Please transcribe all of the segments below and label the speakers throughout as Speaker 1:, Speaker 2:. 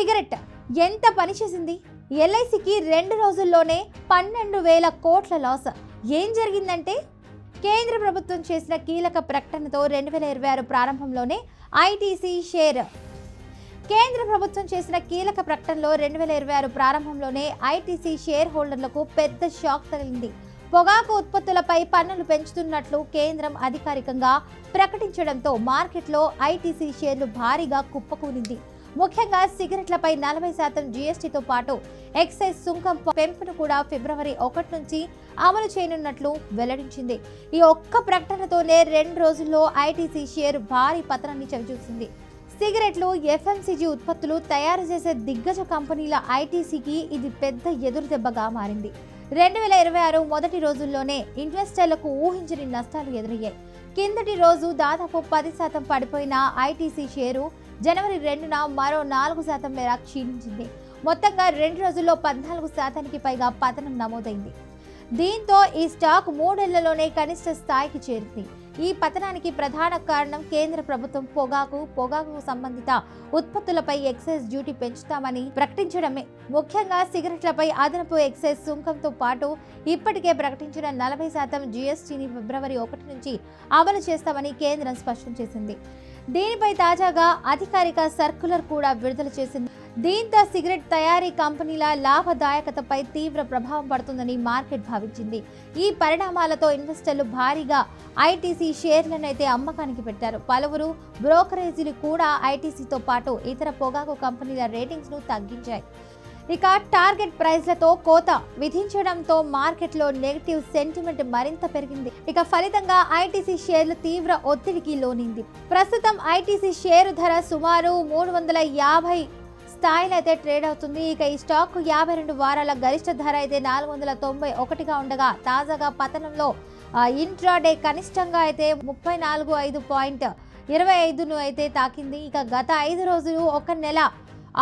Speaker 1: Cigarette. ఎంత పని చేసింది? ఎల్ఐసికి రెండు రోజుల్లోనే పన్నెండు వేల కోట్ల లాస్. ఏం జరిగిందంటే కేంద్ర ప్రభుత్వం చేసిన కీలక ప్రకటనతో రెండు వేల ఇరవై ఆరు ప్రారంభంలోనే ఐటీసీ షేర్. కేంద్ర ప్రభుత్వం చేసిన కీలక ప్రకటనలో రెండు వేల ఇరవై ఆరు ప్రారంభంలోనే ఐటీసీ షేర్ హోల్డర్లకు పెద్ద షాక్ తగిలింది. పొగాకు ఉత్పత్తులపై పన్నులు పెంచుతున్నట్లు కేంద్రం అధికారికంగా ప్రకటించడంతో మార్కెట్లో ఐటీసీ షేర్లు భారీగా కుప్పకూలింది. ముఖ్యంగా సిగరెట్లపై నలభై శాతం జీఎస్టీతో పాటు ఎక్సైజ్ సుంకం పెంపును కూడా ఫిబ్రవరి ఒకటి నుంచి అమలు చేయనున్నట్లు వెల్లడించింది. ఈ ఒక్క ప్రకటనతోనే రెండు రోజుల్లో ఐటీసీ షేర్ భారీ పతనాన్ని చవిచూసింది. సిగరెట్లు ఎఫ్ఎంసీజీ ఉత్పత్తులు తయారు చేసే దిగ్గజ కంపెనీల ఐటీసీకి ఇది పెద్ద ఎదురుదెబ్బగా మారింది. రెండు వేల ఇరవై ఆరు మొదటి రోజుల్లోనే ఇన్వెస్టర్లకు ఊహించని నష్టాలు ఎదురయ్యాయి. కిందటి రోజు దాదాపు పది శాతం పడిపోయిన ఐటీసీ షేరు జనవరి రెండున మరో నాలుగు శాతం మేర క్షీణించింది. మొత్తంగా రెండు రోజుల్లో పద్నాలుగు శాతానికి పైగా పతనం నమోదైంది. దీంతో ఈ స్టాక్ మూడేళ్ళలోనే కనిష్ట స్థాయికి చేరింది. ఈ పతనానికి ప్రధాన కారణం కేంద్ర ప్రభుత్వం పొగాకు పొగాకు సంబంధిత ఉత్పత్తులపై ఎక్సైజ్ డ్యూటీ పెంచుతామని ప్రకటించడమే. ముఖ్యంగా సిగరెట్లపై అదనపు ఎక్సైజ్ సుంకంతో పాటు ఇప్పటికే ప్రకటించిన నలభై శాతం జీఎస్టీని ఫిబ్రవరి ఒకటి నుంచి అమలు చేస్తామని కేంద్రం స్పష్టం చేసింది. దీనిపై తాజాగా అధికారిక సర్కులర్ కూడా విడుదల చేసింది. దీంతో సిగరెట్ తయారీ కంపెనీల లాభదాయకతపై తీవ్ర ప్రభావం పడుతుందని మార్కెట్ భావించింది. ఈ పరిణామాలతో ఇన్వెస్టర్లు భారీగా ఐటీసీ షేర్లను అయితే అమ్మకానికి పెట్టారు. పలువురు బ్రోకరేజీలు కూడా ఐటీసీతో పాటు ఇతర పొగాకు కంపెనీల రేటింగ్స్ను తగ్గించాయి. ఇక టార్గెట్ ప్రైస్లతో కోత విధించడంతో మార్కెట్లో నెగిటివ్ సెంటిమెంట్ మరింత పెరిగింది. ఇక ఫలితంగా ఐటీసీ షేర్లు తీవ్ర ఒత్తిడికి లోనింది. ప్రస్తుతం ఐటీసీ షేరు ధర సుమారు మూడు వందల యాభై స్థాయిలో అయితే ట్రేడ్ అవుతుంది. ఇక ఈ స్టాక్ యాభై రెండు వారాల గరిష్ట ధర అయితే నాలుగు వందల తొంభై ఒకటిగా ఉండగా తాజాగా పతనంలో ఇంట్రాడే కనిష్టంగా అయితే ముప్పై నాలుగు ఐదు పాయింట్ ఇరవై ఐదును అయితే తాకింది. ఇక గత ఐదు రోజులు ఒక నెల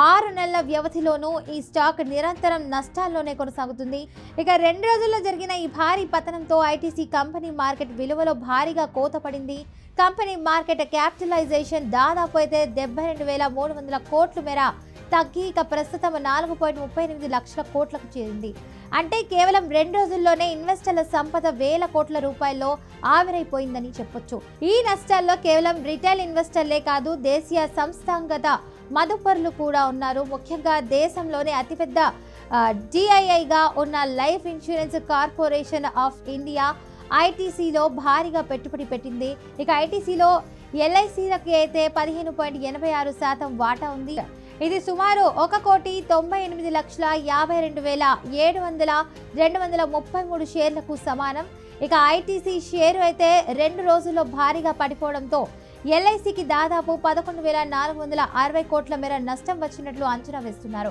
Speaker 1: ఆరు నెలల వ్యవధిలోనూ ఈ స్టాక్ నిరంతరం నష్టాల్లోనే కొనసాగుతుంది. ఇక రెండు రోజుల్లో జరిగిన ఈ భారీ పతనంతో ఐటీసీ కంపెనీ మార్కెట్ విలువలో భారీగా కోత పడింది కంపెనీ మార్కెట్ క్యాపిటలైజేషన్ దాదాపు అయితే డెబ్బై రెండు వేల మూడు వందల కోట్ల మేర తగ్గి ఇక ప్రస్తుతం నాలుగు పాయింట్ ముప్పై ఎనిమిది లక్షల కోట్లకు చేరింది. అంటే కేవలం రెండు రోజుల్లోనే ఇన్వెస్టర్ల సంపద వేల కోట్ల రూపాయల్లో ఆవిరైపోయిందని చెప్పొచ్చు. ఈ నష్టాల్లో కేవలం రిటైల్ ఇన్వెస్టర్లే కాదు దేశీయ సంస్థాంగత మదుపరులు కూడా ఉన్నారు. ముఖ్యంగా దేశంలోనే అతిపెద్ద డిఐఐగా ఉన్న life insurance corporation of India ఐటీసీలో భారీగా పెట్టుబడి పెట్టింది. ఇక ఐటీసీలో ఎల్ఐసీలకి అయితే పదిహేను పాయింట్ ఎనభై ఆరు శాతం వాటా ఉంది. ఇది సుమారు ఒక కోటి తొంభై ఎనిమిది లక్షల యాభై రెండు వేల ఏడు వందల రెండు వందల ముప్పై మూడు షేర్లకు సమానం. ఇక ఐటీసీ షేరు అయితే రెండు రోజుల్లో భారీగా పడిపోవడంతో ఎల్ఐసికి దాదాపు పదకొండు వేల నాలుగు వందల అరవై కోట్ల మేర నష్టం వచ్చినట్లు అంచనా వేస్తున్నారు.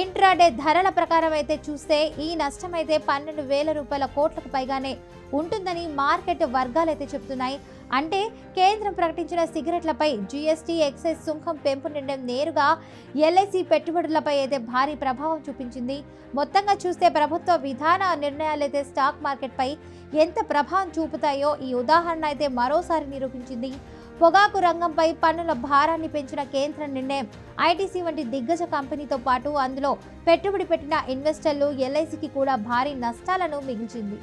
Speaker 1: ఇంట్రాడే ధరల ప్రకారం అయితే చూస్తే ఈ నష్టం అయితే పన్నెండు వేల రూపాయల కోట్లకు పైగానే ఉంటుందని మార్కెట్ వర్గాలు అయితే చెప్తున్నాయి అంటే కేంద్రం ప్రకటించిన సిగరెట్లపై జీఎస్టీ ఎక్సైజ్ సుంకం పెంపు నిర్ణయం నేరుగా ఎల్ఐసి పెట్టుబడులపై అయితే భారీ ప్రభావం చూపించింది. మొత్తంగా చూస్తే ప్రభుత్వ విధాన నిర్ణయాలు అయితే స్టాక్ మార్కెట్పై ఎంత ప్రభావం చూపుతాయో ఈ ఉదాహరణ అయితే మరోసారి నిరూపించింది. పొగాకు రంగంపై పన్నుల భారాన్ని పెంచిన కేంద్ర నిర్ణయం. ఐటీసీ వంటి దిగ్గజ కంపెనీతో పాటు అందులో పెట్టుబడి పెట్టిన ఇన్వెస్టర్లు ఎల్ఐసికి కూడా భారీ నష్టాలను మిగిల్చింది.